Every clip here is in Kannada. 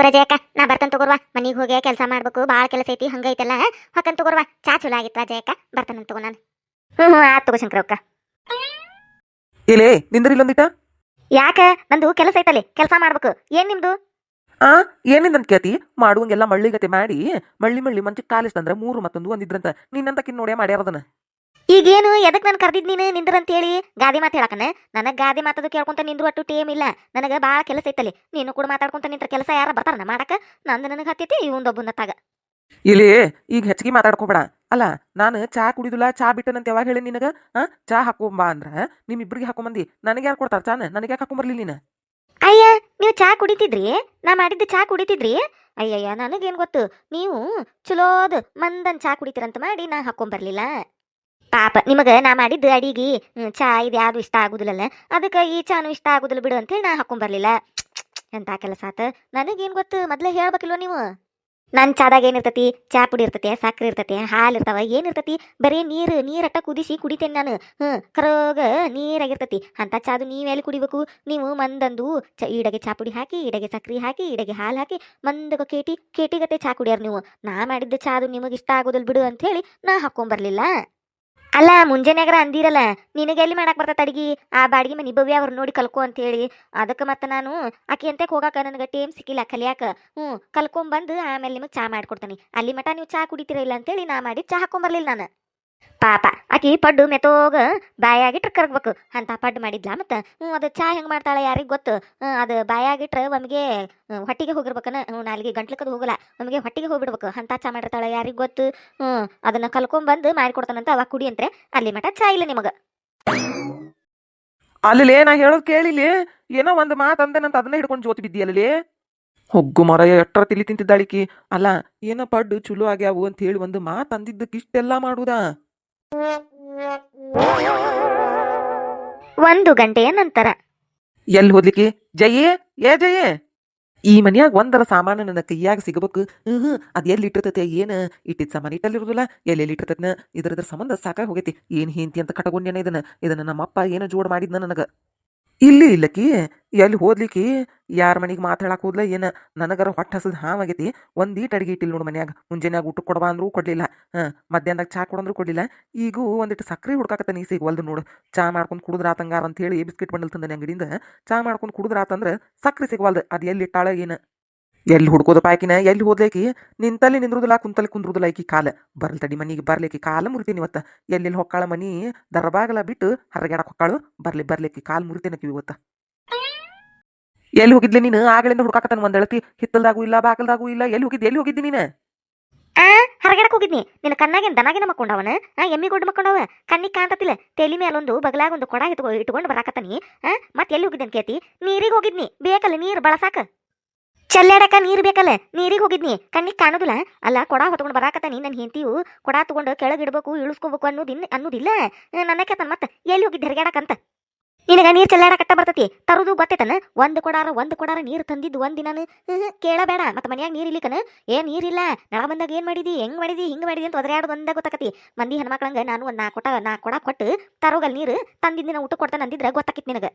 ತಗೋರ ಜಯಕ್ಕ ನಾ ಬರ್ತೇನೆ ತಗೋರ್ವ. ಮನೆಗೆ ಹೋಗಿ ಕೆಲಸ ಮಾಡ್ಬೇಕು ಭಾಳ ಕೆಲಸ ಐತಿ ಹಂಗೈತಲ್ಲ ಹೊಕ್ಕನ್ ತಗೋರ್ವ. ಚಾ ಚಲೋ ಆಗಿತ್ವಾ ಜಯಕ್ಕ ಬರ್ತಾನೆ ತಗೋ ನಾನು. ಹ್ಞೂ ಹ್ಞೂ ಆತ್ ತಗೋ ಶಂಕರವಕ್ಕ ಇಲ್ಲೇ ನಿಂದ್ರಿ ಇಲ್ಲೊಂದಿಟ ಯಾಕ? ನಂದು ಕೆಲಸ ಐತಲ್ಲಿ ಕೆಲಸ ಮಾಡ್ಬೇಕು. ಏನ್ ನಿಮ್ದು? ಆ ಏನಿಂದಂತ ಕೇತಿ ಮಾಡುವಂಗೆಲ್ಲ ಮಳ್ಳಿಗತೆ ಮಾಡಿ ಮಳ್ಳಿ ಮಳ್ಳಿ ಮಂಚಕ್ಕೆ ಕಾಲಿಸ್ತಂದ್ರ ಮೂರು ಮತ್ತೊಂದು ಒಂದಿದ್ರಂತ ನಿನ್ನಂತಕಿನ್ ನೋಡ್ಯಾ ಮಾಡ್ಯಾರದನ್ನ ಈಗೇನು ಎದಕ್ಕೆ ನಾನು ಕರ್ದಿದ್ ನೀನು ನಿಂದ್ರ ಹೇಳಿ ಗಾದಿ ಮಾತು ಹೇಳಕನ? ನನಗೆ ಗಾದಿ ಮಾತದು ಕೇಳ್ಕೊಂತ ನಿಂದ್ರು ಅಟ್ಟು ಟೇಮ್ ಇಲ್ಲ. ನನಗೆ ಭಾಳ ಕೆಲಸ ಐತಲ್ಲಿ. ನೀನು ಕೂಡ ಮಾತಾಡ್ಕೊಂತ ನಿಂತ್ರ ಕೆಲಸ ಯಾರ ಬರ್ತಾರನ ಮಾಡಕ? ನಂದು ನನಗೆ ಹತ್ತೈತಿ ಇವಂದೊಬ್ಬನ ತಾಗ ಇಲ್ಲಿ ಈಗ ಹೆಚ್ಚಿಗೆ ಮಾತಾಡ್ಕೋಬೇಡ. ಅಲ್ಲ ನಾನು ಚಾ ಕುಡಿದಿಲ್ಲ ಚಾ ಬಿಟ್ಟನಂತ ಯಾವಾಗ ಹೇಳಿ ನಿನಗೆ? ಆ? ಚಾ ಹಾಕೊಂಬಾ ಅಂದ್ರ ನಿಮ್ಮಿಬ್ಬರಿಗೆ ಹಾಕೊಂಬಂದಿ. ನನಗೆ ಯಾರು ಕೊಡ್ತಾರ ಚಾನ? ನನಗೆ ಯಾಕೆ ಹಾಕೊಂಬರ್ಲಿ ನೀನು? ಅಯ್ಯ ನೀವು ಚಾ ಕುಡಿತಿದ್ರಿ? ನಾ ಮಾಡಿದ್ದ ಚಾ ಕುಡಿತಿದ್ರಿ? ಅಯ್ಯಯ್ಯ ನನಗೇನು ಗೊತ್ತು? ನೀವು ಚಲೋದು ಮಂದನ್ ಚಾ ಕುಡಿತೀರಂತ ಮಾಡಿ ನಾ ಹಾಕೊಂಬರ್ಲಿಲ್ಲ. ಪಾಪ, ನಿಮಗೆ ನಾ ಮಾಡಿದ್ದು ಅಡಿಗೆ ಚಾ ಇದು ಯಾವುದು ಇಷ್ಟ ಆಗುದಿಲ್ಲಲ್ಲ, ಅದಕ್ಕೆ ಈ ಚಾನು ಇಷ್ಟ ಆಗುದಿಲ್ಲ ಬಿಡು ಅಂತೇಳಿ ನಾ ಹಾಕೊಂಬರ್ಲಿಲ್ಲ ಎಂತ ಕೆಲಸ ಆತ? ನನಗೇನು ಗೊತ್ತು, ಮೊದ್ಲೇ ಹೇಳ್ಬೇಕಿಲ್ವ ನೀವು? ನನ್ನ ಚಾದಾಗ ಏನಿರ್ತತಿ? ಚಾ ಪುಡಿ ಇರ್ತತಿ ಸಕ್ಕರೆ ಇರ್ತತಿ, ಹಾಲು ಇರ್ತಾವ ಏನಿರ್ತತಿ ಬರೀ ನೀರು ನೀರಟ್ಟ ಕುದಿಸಿ ಕುಡಿತೇನೆ ನಾನು. ಹ್ಞೂ ಕರೋಗ ನೀರಾಗಿರ್ತತಿ. ಅಂತ ಚಾದು ನೀವೆಲ್ಲಿ ಕುಡಿಬೇಕು? ನೀವು ಮಂದಂದು ಚ, ಈಡಗೆ ಚಾ ಪುಡಿ ಹಾಕಿ, ಈಡಗೆ ಸಕ್ಕರೆ ಹಾಕಿ, ಈಡಗೆ ಹಾಲು ಹಾಕಿ, ಮಂದಗ ಕೇಟಿ ಕೇಟಿಗತೆ ಚಾ ಕುಡಿಯಾರ ನೀವು. ನಾ ಮಾಡಿದ್ದ ಚಾದು ನಿಮಗೆ ಇಷ್ಟ ಆಗೋದಿಲ್ಲ ಬಿಡು ಅಂತ ಹೇಳಿ ನಾ ಹಾಕೊಂಬರ್ಲಿಲ್ಲ ಅಲ್ಲ ಮುಂಜಾನೆಗರ ಅಂದಿರಲ್ಲ, ನಿನಗೆ ಎಲ್ಲಿ ಮಾಡಕ್ ಬರ್ತೈತೆ ಅಡಿಗೆ? ಆ ಬಾಡಿಗೆ ಮನೆ ಬವ್ಯ ಅವ್ರು ನೋಡಿ ಕಲ್ಕೊ ಅಂತ ಹೇಳಿ ಅದಕ್ಕೆ ಮತ್ತೆ ನಾನು ಆಕೆ ಅಂತೆ ಹೋಗಾಕ ನನಗೆ ಟೇಮ್ ಸಿಕ್ಕಿಲ್ಲ ಕಲಿಯಾಕ. ಹ್ಞೂ, ಕಲ್ಕೊಂಬಂದು ಆಮೇಲೆ ನಿಮಗೆ ಚಾ ಮಾಡ್ಕೊಡ್ತೀನಿ. ಅಲ್ಲಿ ಮಟ ನೀವು ಚಾ ಕುಡಿತೀರ ಇಲ್ಲ ಅಂತೇಳಿ ನಾ ಮಾಡಿ ಚಾ ಹಾಕೊಂಬರ್ಲಿಲ್ಲ ನಾನು. ಪಾಪ ಆಕಿ ಪಡ್ಡು ಮೆತ್ತೋಗ ಬಾಯಾಗಿಟ್ರೆ ಕರಗ್ಬೇಕು. ಅಂತ ಪಡ್ಡು ಮಾಡಿದ್ಲಾ ಮತ್ತೆ? ಹ್ಞೂ ಅದು ಚಾ ಹೆಂಗೆ ಮಾಡ್ತಾಳೆ ಯಾರಿಗೆ ಗೊತ್ತು? ಹ್ಮ್, ಅದು ಬಾಯಾಗಿಟ್ರೆ ಒಮ್ಗೆ ಹೊಟ್ಟಿಗೆ ಹೋಗಿರ್ಬೇಕನ? ಹ್ಞೂ ನಾಲ್ಗೆ ಗಂಟ್ಲಕ್ಕದು ಹೋಗಲ್ಲ. ನಮಗೆ ಹೊಟ್ಟಿಗೆ ಹೋಗ್ಬಿಡ್ಬೇಕು. ಅಂತ ಚಾ ಮಾಡಿರ್ತಾಳೆ ಯಾರಿಗೆ ಗೊತ್ತು? ಹ್ಞೂ ಅದನ್ನ ಕಲ್ಕೊಂಬಂದು ಮಾಡಿಕೊಡ್ತಾನಂತ ಅವಾಗ ಕುಡಿ ಅಂತ್ರೆ ಅಲ್ಲಿ ಮಟ ಚಾ ಇಲ್ಲ ನಿಮಗೆ. ಅಲ್ಲಿ ನಾ ಹೇಳೋದು ಕೇಳಿಲಿ ಏನೋ ಒಂದು ಮಾತು ಅಂದನಂತ ಅದನ್ನ ಹಿಡ್ಕೊಂಡು ಜೋತಿ ಬಿದ್ದಿಯಲ್ಲಿ ಹೊಗ್ಗು ಮರ ಎಷ್ಟರ ತಿಳಿ ತಿಂತಿದ್ದಾಳಿಕಿ ಅಲ್ಲ ಏನೋ ಪಡ್ಡು ಚಲೋ ಆಗ್ಯಾವು ಅಂತ ಹೇಳಿ ಒಂದು ಮಾತು ಅಂದಿದ್ದಕ್ಕೆ ಇಷ್ಟೆಲ್ಲ ಮಾಡುದಾ? ಒಂದು ಗಂಟೆಯ ನಂತರ. ಎಲ್ಲಿ ಹೋದ್ಲಿಕ್ಕೆ? ಜಯೇ, ಏ ಜಯೇ? ಈ ಮನ್ಯಾಗ ಒಂದರ ಸಾಮಾನು ನನ್ನ ಕೈಯಾಗ ಸಿಗಬೇಕು. ಹ್ಮ್ ಅದ್ ಎಲ್ಲಿ ಇಟ್ಟಿರ್ತೈತೆ, ಏನ? ಇಟ್ಟಿದ್ ಸಾಮಾನು ಇಟ್ಟಲ್ಲಿರುದಿಲ್ಲ. ಎಲ್ಲಿ ಇಟ್ಟಿರ್ತೈತ್ನ? ಇದ್ರ ಸಂಬಂಧ ಸಾಕಾಗಿ ಹೋಗೈತಿ. ಏನ್ ಹಿಂತಿ ಅಂತ ಕಟಗೊಂಡೇನ ಇದನ್ನ? ಇದನ್ನ ನಮ್ಮಪ್ಪ ಏನೋ ಜೋಡ್ ಮಾಡಿದ್ನ ನನಗ? ಇಲ್ಲಿ ಇಲ್ಲಕಿ ಎಲ್ಲಿ ಹೋದ್ಲಿಕ್ಕಿ ಯಾರ ಮನೆಗೆ ಮಾತಾಡಕ್ ಹೋದ್ಲ ಏನ, ನನಗರ ಹೊಟ್ಟೆ ಹಸದ್ ಹಾವಾಗೈತಿ ಒಂದೀಟ್ ಅಡಿಗೆ ಇಟ್ಟಿಲ್ಲ ನೋಡು ಮನ್ಯಾಗ, ಮುಂಜಾನ್ಯಾಗ ಊಟಕ್ಕೆ ಕೊಡವ ಅಂದ್ರೂ ಕೊಡ್ಲಿಲ್ಲ ಹಾಂ ಮಧ್ಯಾಹ್ನದಾಗ ಚಾ ಕೊಡಂದ್ರೂ ಕೊಡ್ಲಿಲ್ಲ, ಈಗೂ ಒಂದಿಟ್ಟು ಸಕ್ರೆ ಹುಡ್ಕಾಕತ್ತ ನೀ ಸಿಗವಲ್ದು ನೋಡು. ಚಾ ಮಾಡ್ಕೊಂಡು ಕುಡುದ್ರಾತಂಗಾರ ಅಂತ ಹೇಳಿ ಬಿಸ್ಕಿಟ್ ಬಂಡಲ್ ತಂದ ಅಂಗಡಿಯಿಂದ, ಚಾ ಮಾಡ್ಕೊಂಡು ಕುಡುದ್ರಾತಂದ್ರ ಸಕ್ರೆ ಸಿಗವಲ್ದು, ಅದು ಎಲ್ಲಿ ಇಟ್ಟಾಳ ಏನ. ಎಲ್ಲಿ ಹುಡ್ಕೋದಪ್ಪ ಆಕಿನ? ಎಲ್ಲಿ ಹೋದ್ಲೇಕಿ ನಿಂತಲ್ಲಿ ನಿಂದ್ರುದಿಲ್ಲ ಕುಂತಲ್ಲಿ ಕುಂದ್ರುದಿಲ್ಲ ಆಕಿ ಕಾಲ. ಬರಲ್ ತಡಿ ಮನಿಗೆ ಬರ್ಲಿಕ್ಕೆ ಕಾಲ ಮುರಿತೀನಿ ಇವತ್ತ. ಎಲ್ಲೆಲ್ಲಿ ಹೊಕ್ಕಾಳ ಮನಿ? ದರ್ಬಾಗಲ ಬಿಟ್ಟು ಹರಗ್ಯಾಡಕ್ಕೆ ಹೊಕ್ಕಾಳು. ಬರ್ಲಿ ಬರ್ಲಿಕ್ಕೆ ಕಾಲು ಮುರಿತೇನಕಿ ಇವತ್ತ. ಎಲ್ಲಿ ಹೋಗಿದ್ಲಿ ನೀನು? ಆಗಳಿಂದ ಹುಡ್ಕಾಕತ್ತಾನ ಒಂದಳತಿ ಹಿತ್ತಲ್ದಾಗೂ ಇಲ್ಲ ಬಾಕಲ್ದಾಗೂ ಇಲ್ಲ. ಎಲ್ಲಿ ಹೋಗಿದ್ದೆ? ಎಲ್ಲಿ ಹೋಗಿದ್ದಿ ನೀನು? ಹೊರಗಡಕ್ ಹೋಗಿದ್ನಿ. ನಿನ್ನ ಕಣ್ಣಾಗಿನ ದನಾಗಿನ ಮಕ್ಕೊಂಡವನ? ಎಮ್ಮಿ ಗೊಡ್ಡು ಮಕ್ಕೊಂಡವ? ಕಣ್ಣಿಗೆ ಕಾಣ್ತತಿಲ್ಲ. ತೆಲಿ ಮೇಲೊಂದು ಬಗಲಾಗ ಒಂದು ಕೊಡ ಇಟ್ಕೊ ಇಟ್ಕೊಂಡು ಬರಾಕತ್ತಾನಿ. ಮತ್ತೆ ಎಲ್ಲಿ ಹೋಗಿದ್ದೆ ಕೇತಿ? ನೀರಿಗೆ ಹೋಗಿದ್ನಿ. ಬೇಕಲ್ಲ ನೀರು, ಬಳಸಾಕ? ಚಲ್ಲಾಡಕ ನೀರು ಬೇಕಲ್ಲ? ನೀರಿಗೆ ಹೋಗಿದ್ನಿ. ಕಣ್ಣಿಗೆ ಕಾಣೋದಿಲ್ಲ. ಅಲ್ಲ, ಕೊಡ, ಹೊತ್ಕೊಂಡು ಬರಾಕತ್ತಾನಿ. ನನ್ನ ಹೆಂಡತಿಯು ಕೊಡ ತಗೊಂಡು ಕೆಳಗಿಡ್ಬೇಕು ಇಳಿಸ್ಕೋಬೇಕು ಅನ್ನೋದಿನ್ ಅನ್ನೋದಿಲ್ಲ. ನನ್ನ ಕೇತನ ಮತ್ತೆ ಎಲ್ಲಿ ಹೋಗಿದ್ದೆ ಹೆರಗಾಡಕಂತ? ನಿನಗ ನೀರು ಚೆಲ್ಲಾಡಕಟ್ಟ ಬರ್ತತಿ. ತರುದು ಗೊತ್ತೈತನ? ಒಂದು ಕೊಡಾರ ಒಂದು ಕೊಡಾರ ನೀರು ತಂದಿದ್ದು ಒಂದಿನಾನು. ಕೇಳಬೇಡ. ಮತ್ತೆ ಮನ್ಯಾಗ ನೀರು ಇಲ್ಲಿಕನ? ಏ ನೀರಿಲ್ಲ ನಳ ಬಂದಾಗ ಏನು ಮಾಡಿದಿ? ಹೆಂಗ್ ಮಾಡಿದಿ? ಹಿಂಗ್ ಮಾಡಿದಿ ಅಂತ ಒದರಾಡೋದು ಒಂದೇ ಗೊತ್ತಾಕತಿ. ಮಂದಿ ಹೆಣ್ಮಕ್ಳಂಗ ನಾನು ಒಂದ್ ನಾ ಕೊಟ್ಟ ನಾ ಕೊಡ ಕೊಟ್ಟು ತರೋಗಲ್ ನೀರು ತಂದಿದ್ದಿನ ಊಟ ಕೊಡ್ತಾನ ಅಂದಿದ್ರ ಗೊತ್ತಾಕಿತ್ತು ನಿನಗ.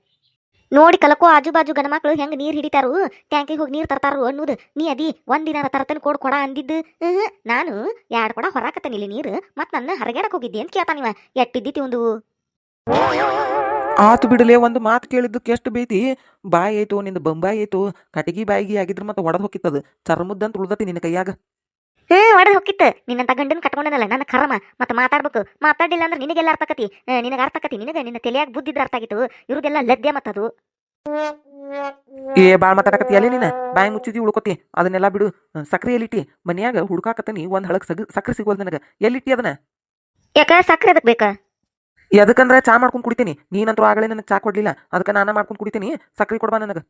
ನೋಡಿ ಕಲಕೋ ಆಜು ಬಾಜು ಗಂಡ ಮಕ್ಳು ಹೆಂಗ್ ನೀರ್ ಹಿಡಿತಾರು, ಟ್ಯಾಂಕಿಗೆ ಹೋಗಿ ನೀರ್ ತರ್ತಾರು ಅನ್ನೋದು. ನೀ ಅದಿ ಒಂದಿನ ತರತನ ಕೋಡ್ ಕೊಡ ಅಂದಿದ್ದು. ನಾನು ಎರಡ್ ಕೊಡ ಹೊರಾಕತ್ತೇನೆ ಇಲ್ಲಿ ನೀರು, ಮತ್ ನನ್ನ ಹರಗಾಡಕ್ ಹೋಗಿದ್ದೆ ಅಂತ ಕೇಳ್ತಾನಿವ ಎಟ್ಟಿದ್ದಿ ಒಂದು? ಆತು ಬಿಡಲೇ ಒಂದು ಮಾತು ಕೇಳಿದ್ದಕ್ಕೆ ಎಷ್ಟು ಬೀತಿ? ಬಾಯಿ ಆಯ್ತು, ನಿಂದ ಬಂಬಾಯಿ ಆಯ್ತು ಕಟಗಿ ಬಾಯಿಗೆ ಆಗಿದ್ರೆ ಮತ್ತೆ ಒಡದ್ ಹೋಗಿತ್ತದು ಚರ್ಮದ್ದಂತ ಉಳ್ದತಿ ನಿನ್ನ ಕೈಯಾಗ. ಹ್ಮ್ ಹೊಡೆದ್ ಹೋಗಿತ್ತು ನಿನ್ನಂತ ಗಂಡನ ಕಟ್ಕೊಂಡನಲ್ಲ ನನ್ನ ಕರ್ಮ ಮತ್ತೆ ಮಾತಾಡ್ಬೇಕು. ಮಾತಾಡಿಲ್ಲ ಅಂದ್ರೆ ನಿನಗೆಲ್ಲ ಅರ್ಥ ಆಕತಿ? ನಿನಗೆ ಅರ್ಥ ಆಕತಿ? ನಿನಗೆ ನಿನ್ನ ತಲೆಯಾಗ ಬುದ್ಧಿದ್ರ ಅರ್ಥ ಆಗಿತ್ತು. ಇವ್ರದೆಲ್ಲ ಲದ್ದೆ ಮತ್ತದು ಏ ಬಾಳ್ ಮಾತಾಡಕತಿ ಅಲ್ಲಿ ನೀನ? ಬಾಯಿ ಮುಚ್ಚಿದಿ ಉಳ್ಕೊತಿ. ಅದನ್ನೆಲ್ಲ ಬಿಡು. ಸಕ್ರೆ ಎಲ್ಲಿಟ್ಟಿ? ಮನ್ಯಾಗ ಹುಡ್ಕಾಕತ್ತನಿ ಒಂದ್ ಹಳಕ್ ಸಗ್ ಸಕ್ರೆ ಸಿಗೋಲ್ ನನಗ. ಎಲ್ಲಿಟ್ಟಿ ಅದನ್ನ? ಯಾಕ ಸಕ್ರೆ ಅದಕ್ ಬೇಕಾ? ಎದಕ್ಕಂದ್ರೆ ಚಾ ಮಾಡ್ಕೊಂಡು ಕುಡಿತೀನಿ. ನೀನಂತರೂ ಆಗಲೇ ನನಗೆ ಚಾ ಕೊಡ್ಲಿಲ್ಲ. ಅದಕ್ಕೆ ನಾನ ಮಾಡ್ಕೊಂಡು ಕುಡಿತೀನಿ. ಸಕ್ರೆ ಕೊಡ್ಬಾ ನನಗ.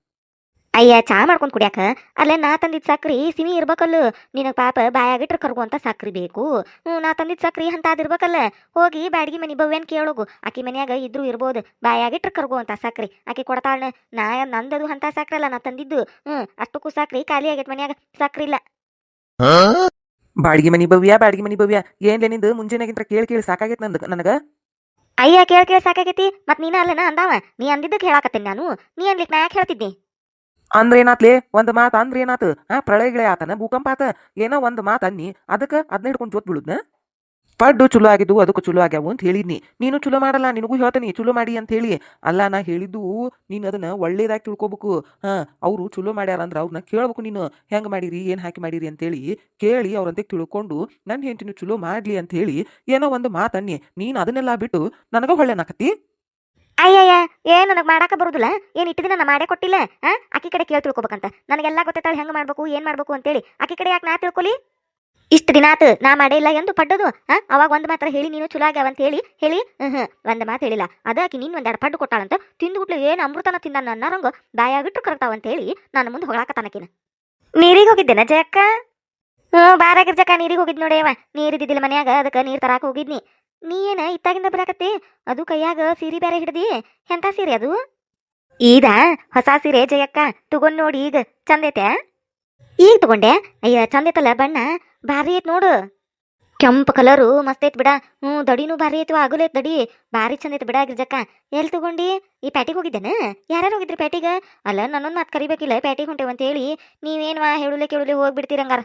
ಅಯ್ಯ ಚಾ ಮಾಡ್ಕೊಂಡು ಕುಡಿಯಾಕ? ಅಲ್ಲೇ ನಾ ತಂದಿದ್ ಸಕ್ರಿ ಸಿಮಿ ಇರ್ಬೇಕಲ್ಲ. ನಿನಗೆ ಪಾಪ ಬಾಯಾಗಿಟ್ರ ಕರ್ಗುವಂತ ಸಕ್ರಿ ಬೇಕು. ಹ್ಞೂ ನಾ ತಂದಿದ್ ಸಕ್ರಿ ಅಂತ ಅದಿರ್ಬೇಕಲ್ಲ ಹೋಗಿ ಬಾಡಿಗೆ ಮನಿ ಬವ್ವೇನ್ ಕೇಳೋಗು. ಆಕಿ ಮನ್ಯಾಗ ಇದ್ರು ಇರ್ಬೋದು ಬಾಯಾಗಿಟ್ರ ಕರ್ಗುವಂತ ಸಕ್ರಿ. ಆಕಿ ಕೊಡ್ತಾಳ ನಾ ನಂದದು ಅಂತ ಸಕ್ರಿ ಅಲ್ಲ ನಾ ತಂದಿದ್ದು. ಹ್ಞೂ ಅಷ್ಟಕ್ಕೂ ಸಕ್ರಿ ಖಾಲಿ ಆಗೈತೆ ಮನ್ಯಾಗ ಸಕ್ರಿ ಇಲ್ಲ ಬಾಡಿಗೆ ಮನಿ ಬವ್ಯ ಬಾಡಿಗೆ ಮನಿ ಬವ್ಯ. ಏನ್ಲೇ ನಿಂದು? ಮುಂಜಾನೆಗಿಂತ ಕೇಳಿ ಕೇಳಿ ಸಾಕಾಗೈತೆ ನಂದು ನನಗೆ? ಅಯ್ಯ ಕೇಳ ಕೇಳ ಸಾಕಾಗೈತಿ. ಮತ್ ನೀನ ಅಲ್ಲನ ಅಂದಾವ. ನೀ ಅಂದಿದ್ದಕ್ಕೆ ಹೇಳಾಕತ್ತೀನಿ ನಾನು. ನೀ ಅನ್ಲಿಕ್ಕೆ ನಾ ಯಾಕೆ ಅಂದ್ರೆ ಏನಾತ್ಲೆ ಒಂದು ಮಾತು ಅಂದ್ರೆ ಏನಾತ ಆ ಪ್ರಳಯಗಳೇ ಆತನ ಭೂಕಂಪ ಆತ ಏನೋ ಒಂದು ಮಾತು ಅನ್ನಿ, ಅದಕ್ಕೆ ಅದನ್ನ ಹಿಡ್ಕೊಂಡು ಜೋತ್ ಬಿಡುದ್ನ ಪಡ್ಡು ಚಲೋ ಆಗಿದ್ದು ಅದಕ್ಕೂ ಚಲೋ ಆಗ್ಯಾವು ಅಂತ ಹೇಳಿದ್ನಿ. ನೀನು ಚಲೋ ಮಾಡಲ್ಲ, ನಿನಗೂ ಹೇಳ್ತೀನಿ, ಚಲೋ ಮಾಡಿ ಅಂತ ಹೇಳಿ. ಅಲ್ಲ, ನಾ ಹೇಳಿದ್ದು ನೀನು ಅದನ್ನ ಒಳ್ಳೇದಾಗಿ ತಿಳ್ಕೊಬೇಕು. ಹಾ, ಅವರು ಚಲೋ ಮಾಡ್ಯಾರ ಅಂದ್ರೆ ಅವ್ರನ್ನ ಕೇಳ್ಬೇಕು ನೀನು. ಹೆಂಗೆ ಮಾಡಿರಿ, ಏನು ಹಾಕಿ ಮಾಡಿರಿ ಅಂತೇಳಿ ಕೇಳಿ ಅವ್ರಂತೆ ತಿಳ್ಕೊಂಡು ನನ್ನ ಹೆಂಡತಿನೂ ಚಲೋ ಮಾಡ್ಲಿ ಅಂತ ಹೇಳಿ ಏನೋ ಒಂದು ಮಾತನ್ನಿ ನೀನು ಅದನ್ನೆಲ್ಲ ಬಿಟ್ಟು ನನಗ ಹೊಳ್ಳೆನಾಕತಿ ಅಯ್ಯಯ್ಯ, ಏನ್ ನನಗೆ ಮಾಡಾಕ ಬರೋದಿಲ್ಲ? ಏನ್ ಇಟ್ಟು ದಿನ ನಾ ಮಾಡೇ ಕೊಟ್ಟಿಲ್ಲ? ಆಕಿ ಕಡೆ ಕೇಳಿ ತಿಳ್ಕೊಬೇಕಂತ. ನನಗೆಲ್ಲ ಗೊತ್ತಾಳೆ ಹೆಂಗ್ ಮಾಡ್ಬೇಕು, ಏನ್ ಮಾಡ್ಬೇಕು ಅಂತೇಳಿ. ಆಕಿ ಕಡೆ ಯಾಕೆ ನಾ ತಿಳ್ಕೊಲಿ? ಇಷ್ಟು ದಿನ ಆತು ನಾ ಮಾಡೇ ಇಲ್ಲ ಎಂದು ಪಡ್ಡದು. ಆ? ಅವಾಗ ಒಂದ್ ಮಾತ್ರ ಹೇಳಿ, ನೀನು ಚಲೋ ಆಗ್ಯಾವ ಅಂತ ಹೇಳಿ ಹೇಳಿ, ಹ್ಮ್ ಒಂದ್ ಮಾತು ಹೇಳಿಲ್ಲ. ಅದ ನೀನು ಒಂದೆರಡು ಪಡ್ಡು ಕೊಟ್ಟಾಳಂತ ತಿಂದುಬಿಟ್ಲು ಏನ್ ಅಮೃತನ ತಿಂದ ಅನ್ನರಂಗ ಬಾಯಾಗಿಟ್ಟು ಕರ್ತಾವ ಅಂತ ಹೇಳಿ ನಾನು ಮುಂದೆ ಹೊಳಾಕತ್ತಾನಕಿನ ನೀರಿಗೆ ಹೋಗಿದ್ದೇನೆ ಜಯಕ್ಕ? ಹ್ಞೂ ಬಾರಾಗಿರ್ ಜಕ್ಕ ನೀರಿಗೆ ಹೋಗಿದ್ ನೋಡೇವ ನೀರಿದ್ದಿದ್ದಿಲ್ಲ ಮನ್ಯಾಗ, ಅದಕ್ಕೆ ನೀರ್ ತರಾಕ ಹೋಗಿದ್ನಿ. ನೀ ಏನ ಇತ್ತಾಗಿಂದ ಬರಾಕತ್ತಿ? ಅದು ಕೈಯಾಗ ಸೀರೆ ಬೇರೆ ಹಿಡ್ದಿ, ಎಂತ ಸೀರೆ ಅದು? ಈದ ಹೊಸ ಸೀರೆ ಜಯಕ್ಕ, ತಗೊಂಡ್ ನೋಡಿ ಈಗ ಚಂದ ಐತೆ. ಈಗ ತಗೊಂಡೆ. ಅಯ್ಯ, ಚಂದ ಐತಲ್ಲ ಬಣ್ಣ? ಭಾರಿ ಐತ್ ನೋಡು. ಕೆಂಪು ಕಲರು ಮಸ್ತ್ ಐತ್ ಬಿಡ. ಹ್ಞೂ, ದಡಿನೂ ಭಾರಿ ಐತಿ ಆಗುಲೈತ್ ದಡಿ. ಭಾರಿ ಚಂದ ಐತೆ ಬಿಡ ಗಿರ್ಜಕ್ಕ ಎಲ್ಲಿ ತಗೊಂಡಿ? ಈ ಪ್ಯಾಟಿಗೆ ಹೋಗಿದ್ದೇನೆ? ಯಾರ್ಯಾರು ಹೋಗಿದ್ರಿ ಪ್ಯಾಟಿಗೆ? ಅಲ್ಲ, ನನ್ನೊಂದು ಮಾತು ಕರಿಬೇಕಿಲ್ಲ, ಪ್ಯಾಟಿಗೆ ಹೊಂಟೇವಂತ ಹೇಳಿ ನೀವೇನ್ವಾ ಹೇಳುಲೆ ಕೇಳುಲೆ ಹೋಗ್ಬಿಡ್ತೀರಂಗಾರ.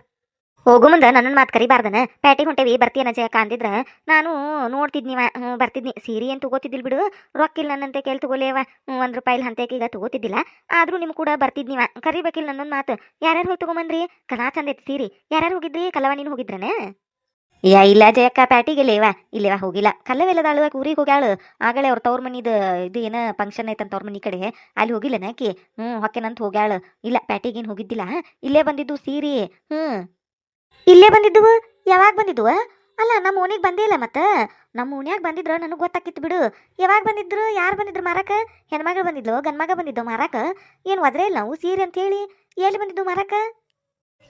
ಹೋಗು ಮುಂದೆ ನನ್ನ ಮಾತು ಕರಿಬಾರ್ದನ. ಪ್ಯಾಟಿಗೆ ಹೊಂಟೇವಿ, ಬರ್ತೀಯನ ಜಯಕ ಅಂದಿದ್ರ ನಾನು ನೋಡ್ತಿದ್ನಿ ಹ್ಞೂ ಬರ್ತಿದ್ನಿ. ಸೀರೆ ಏನು ತಗೋತಿದ್ದಿಲ್ ಬಿಡು. ರೊಕ್ಕಿಲ್ಲ ನನ್ನಂತೆ ಕೇಳಿ ತಗೋಲೇವ. ಒಂದು ರೂಪಾಯಿ ಹಂತಕ್ಕೆ ಈಗ ತಗೋತಿದ್ದಿಲ್ಲ. ಆದರೂ ನಿಮ್ಮ ಕೂಡ ಬರ್ತಿದ್ನಿವ ಕರಿಬೇಕಿಲ್ಲ ನನ್ನೊಂದು ಮಾತು. ಯಾರ್ಯಾರು ಹೋಗಿ ತಗೊಂಬಂದ್ರಿ? ಕನಾ ಚಂದ ಐತಿ ಸೀರಿ. ಯಾರ್ಯಾರು ಹೋಗಿದ್ರಿ? ಕಲವ ನೀನು ಹೋಗಿದ್ರನ? ಯಾ, ಇಲ್ಲ ಜಯಕ್ಕ, ಪ್ಯಾಟಿಗೆ ಇಲ್ಲೇವ. ಇಲ್ಲೇವ, ಹೋಗಿಲ್ಲ. ಕಲ್ಲವೆಲ್ಲದಾಳು ಊರಿಗೆ ಹೋಗ್ಯಾಳು? ಆಗಲೇ ಅವ್ರ ತವ್ರ ಮನಿದು, ಇದು ಏನ ಫಂಕ್ಷನ್ ಐತಂತ ಅವ್ರ ಮನಿ ಕಡೆ. ಅಲ್ಲಿ ಹೋಗಿಲ್ಲನ ಆಕಿ? ಹ್ಞೂ ಹೊಕ್ಕೆನಂತ ಹೋಗ್ಯಾಳು. ಇಲ್ಲ ಪ್ಯಾಟಿಗೇನು ಹೋಗಿದ್ದಿಲ್ಲ. ಇಲ್ಲೇ ಬಂದಿದ್ದು ಸೀರೆ. ಹ್ಞೂ ಇಲ್ಲೇ ಬಂದಿದ್ದುವು? ಯಾವಾಗ ಬಂದಿದ್ವು ಅಲ್ಲ, ನಮ್ಮ ಓಣಿಗೆ ಬಂದೇ ಇಲ್ಲ ಮತ್ತ. ನಮ್ಮ ಓಣ್ಯಾಗ ಬಂದಿದ್ರು ನನಗೆ ಗೊತ್ತಾಕಿತ್ತು ಬಿಡು. ಯಾವಾಗ ಬಂದಿದ್ರು, ಯಾರು ಬಂದಿದ್ರು ಮಾರಕ? ಹೆಣ್ಮಗಳು ಬಂದಿದ್ಲು ಗಂಡ್ಮಗ ಬಂದಿದ್ದು ಮಾರಕ? ಏನು ಒದ್ರೆ ಇಲ್ಲ ನಾವು ಸೀರೆ ಅಂತ ಹೇಳಿ. ಎಲ್ಲಿ ಬಂದಿದ್ದು ಮಾರಕ?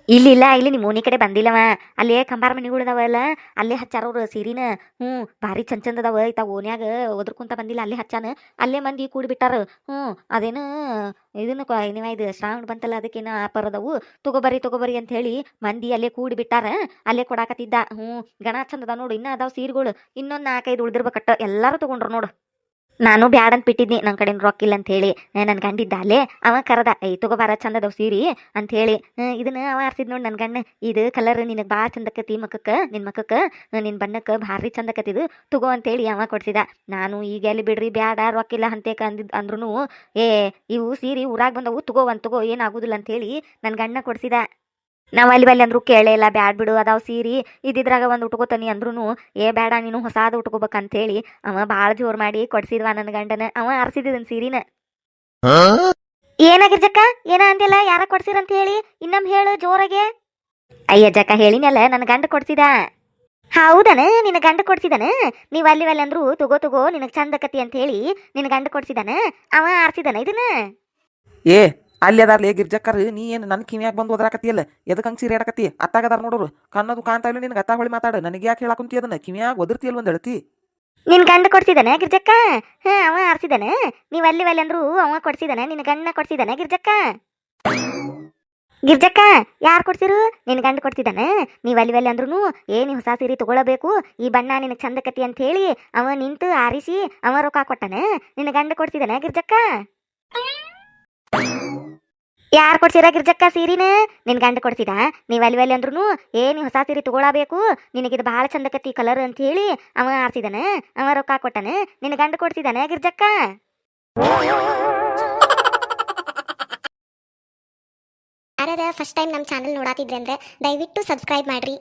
ಇಲ್ಲಿ ಇಲ್ಲ ಇಲ್ಲಿ ನಿಮ್ಮ ಓನಿ ಕಡೆ ಬಂದಿಲ್ಲವ. ಅಲ್ಲೇ ಕಂಬಾರ ಮನಿಗಳಿದಾವಲ್ಲ ಅಲ್ಲೇ ಹಚ್ಚಾರ ಅವ್ರು ಸೀರಿನ. ಹ್ಞೂ ಭಾರಿ ಚಂದ ಚಂದ ಅದಾವ ಇತ್ತ ಓನ್ಯಾಗ ಒದ್ರಕುಂತ ಬಂದಿಲ್ಲ, ಅಲ್ಲೇ ಹಚ್ಚಾನ. ಅಲ್ಲೇ ಮಂದಿ ಕೂಡಿ ಬಿಟ್ಟಾರ. ಹ್ಞೂ ಅದೇನು, ಇದನ್ನು ಏನಿವ ನೀವ ಇದು ಶ್ರಾವಣ ಬಂತಲ್ಲ, ಅದಕ್ಕೇನು ಆಪರ್ ಅದಾವು. ತಗೋಬರಿ ತಗೋಬರಿ ಅಂತ ಹೇಳಿ ಮಂದಿ ಅಲ್ಲೇ ಕೂಡಿ ಬಿಟ್ಟಾರ. ಅಲ್ಲೇ ಕೊಡಾಕತ್ತಿದ್ದ. ಹ್ಞೂ ಗಣ ಚಂದ ಅದಾವ ನೋಡು. ಇನ್ನ ಅದಾವ ಸೀರೆಗಳು. ಇನ್ನೊಂದು ನಾಲ್ಕೈದು ಉಳಿದಿರ್ಬೇಕಟ್ಟ. ಎಲ್ಲರೂ ತಗೊಂಡ್ರು ನೋಡು. ನಾನು ಬ್ಯಾಡ ಅಂತ ಬಿಟ್ಟಿದ್ನಿ ನನ್ನ ಕಡೆನ ರೊಕ್ಕ ಇಲ್ಲ ಅಂತ ಹೇಳಿ. ನನ್ನ ಗಂಡಿದ್ದ ಅಲ್ಲೇ. ಅವ ಕರೆದ ಐ ತಗೋಬಾರ ಚಂದ ಅದಾವ ಸೀರಿ ಅಂತ ಹೇಳಿ. ಇದನ್ನ ಅವ ಆರ್ಸಿದ್ ನೋಡಿ ನನ್ನ ಗಣ್ಣ ಇದು ಕಲರ್ ನಿನಗೆ ಭಾಳ ಚಂದಕತಿ ಮಕ್ಕಕ್ಕ ನಿನ್ನ ಮಕ್ಕಕ್ಕ. ನಿನ್ನ ಬಣ್ಣಕ್ಕೆ ಭಾರಿ ಚಂದಕತ್ತಿದು ತಗೋ ಅಂತೇಳಿ ಅವ ಕೊಡ್ಸಿದ. ನಾನು ಈಗ ಎಲ್ಲಿ ಬಿಡ್ರಿ, ಬ್ಯಾಡ ರೊಕ್ಕ ಇಲ್ಲ ಅಂತೇಕ ಅಂದಿದ್ ಅಂದ್ರೂ ಏ, ಇವು ಸೀರಿ ಊರಾಗ ಬಂದವು, ತಗೋ ಒಂದು, ತಗೋ ಏನಾಗುದಿಲ್ಲ ಅಂತೇಳಿ ನನ್ನ ಗಣ್ಣ ಕೊಡ್ಸಿದ. ನಾವು ಅಲ್ಲಿ ಬಲ್ಲಿ ಅಂದ್ರೂ ಕೇಳೇ ಇಲ್ಲ ಬ್ಯಾಡ್ ಬಿಡು ಅದಾವ ಸೀರಿ ಇದ್ದಿದ್ರಾಗ ಒಂದು ಉಟ್ಕೋತಾನಿ ಅಂದ್ರೂ ಏ ಬೇಡ ನೀನು ಹೊಸಾದ ಉಟ್ಕೋಬೇಕಂತೇಳಿ ಅವ ಭಾಳ ಜೋರ್ ಮಾಡಿ ಕೊಡ್ಸಿದ್ವ ನನ್ನ ಗಂಡನ ಅವ ಆರ್ಸಿದಿದನ್ ಸೀರಿನ. ಏನಾಗಿರ್ಜಕ್ಕ ಏನ ಅಂದಿಲ್ಲ? ಯಾರ ಕೊಡ್ಸಿರಂತ ಹೇಳಿ ಇನ್ನೊಮ್ ಹೇಳು ಜೋರಾಗೆ. ಅಯ್ಯ ಜಕ್ಕ ಹೇಳಿನಲ್ಲ ನನ್ನ ಗಂಡ ಕೊಡ್ಸಿದ? ಹೌದನ? ನಿನ್ನ ಗಂಡ ಕೊಡ್ಸಿದನ? ನೀವ್ ಅಲ್ಲಿ ಅಲ್ಲಿ ಅಂದ್ರು ತಗೋ ತಗೋ ನಿನಗ್ ಚಂದಕತಿ ಅಂತ ಹೇಳಿ ನಿನ್ನ ಗಂಡ ಕೊಡ್ಸಿದನ? ಅವ ಆರ್ಸಿದನ ಇದನ್ನ? ಏ ಅಲ್ಲಿ ಅದಾರ್ಲಿ ಗಿರ್ಜಕ್ಕರ್, ನೀ ಏನು ನನ್ನ ಕಿವಿಯಾಗಿ ಬಂದು ಓದ್ರಾಕತ್ತಿಯಲ್ಲ ಎದಕ್ಕೆ ಹಂಗೆ ಸೀರೆ ಆಡಕತ್ತಿ? ಅತ್ತಾಗದಾರ ನೋಡೋರು. ಕಣ್ಣದು ಕಾಣ್ತಾ ಇಲ್ಲ ನಿನ್ಗೆ ಅತ್ತ ಹೊಳಿ ಮಾತಾಡ. ನನಗೆ ಯಾಕೆ ಹೇಳಾಕುಂತಿ ಅದನ್ನ? ಕಿವಿಯಾಗ ಒದರ್ತಿಯಲ್ಲ ಒಂದು ಹೇಳ್ತಿ ನಿನ್ ಗಂಡ ಕೊಡ್ಸಿದಾನೆ ಗಿರ್ಜಕ್ಕ? ಹಾ, ಅವ ಆರ್ಸಿದಾನೆ. ನೀವ್ ಅಲ್ಲಿ ಅಲ್ಲಿ ಅಂದ್ರು ಅವ ಕೊಡ್ಸಿದಾನೆ, ನಿನ್ ಗಂಡ ಕೊಡ್ಸಿದಾನೆ ಗಿರ್ಜಕ್ಕ? ಗಿರ್ಜಕ್ಕ, ಯಾರು ಕೊಡ್ಸಿರು? ನಿನ್ ಗಂಡ ಕೊಡ್ತಿದ್ದಾನೆ ನೀವ್ ಅಲ್ಲಿ ಅಲ್ಲಿ ಅಂದ್ರು ಏ ನೀ ಹೊಸ ಸೀರೆ ತಗೊಳ್ಳಬೇಕು ಈ ಬಣ್ಣ ನಿನಗೆ ಚಂದಕತಿ ಅಂತ ಹೇಳಿ ಅವ ನಿಂತು ಆರಿಸಿ ಅವ ರೊಕ್ಕ ಕೊಟ್ಟಾನೆ. ನಿನ್ನ ಗಂಡ ಕೊಡ್ತಿದ್ದಾನೆ ಗಿರ್ಜಕ್ಕ? ಯಾರು ಕೊಡ್ಸಿರ ಗಿರ್ಜಕ್ಕ ಸೀರಿನ? ನಿನ್ ಗಂಡ ಕೊಡ್ಸಿದ. ನೀವ್ ಅಲ್ಲಿ ಅಲ್ಲಿ ಅಂದ್ರು ಏ ನೀ ಹೊಸ ಸೀರೆ ತಗೊಳ್ಳಬೇಕು ನಿನಗಿದು ಭಾಳ ಚಂದಕತಿ ಕಲರ್ ಅಂತ ಹೇಳಿ ಅವ ಆರ್ಸಿದನ. ಅವ ರೊಕ್ಕ ಕೊಟ್ಟನ. ನಿನ್ ಗಂಡ ಕೊಡ್ಸಿದನ ಗಿರ್ಜಕ್ಕ? ಯಾರ್ಯಾರ ಫಸ್ಟ್ ಟೈಮ್ ನಮ್ಮ ಚಾನಲ್ ನೋಡಾತಿದ್ರೆ ಅಂದ್ರೆ ದಯವಿಟ್ಟು ಸಬ್ಸ್ಕ್ರೈಬ್ ಮಾಡ್ರಿ.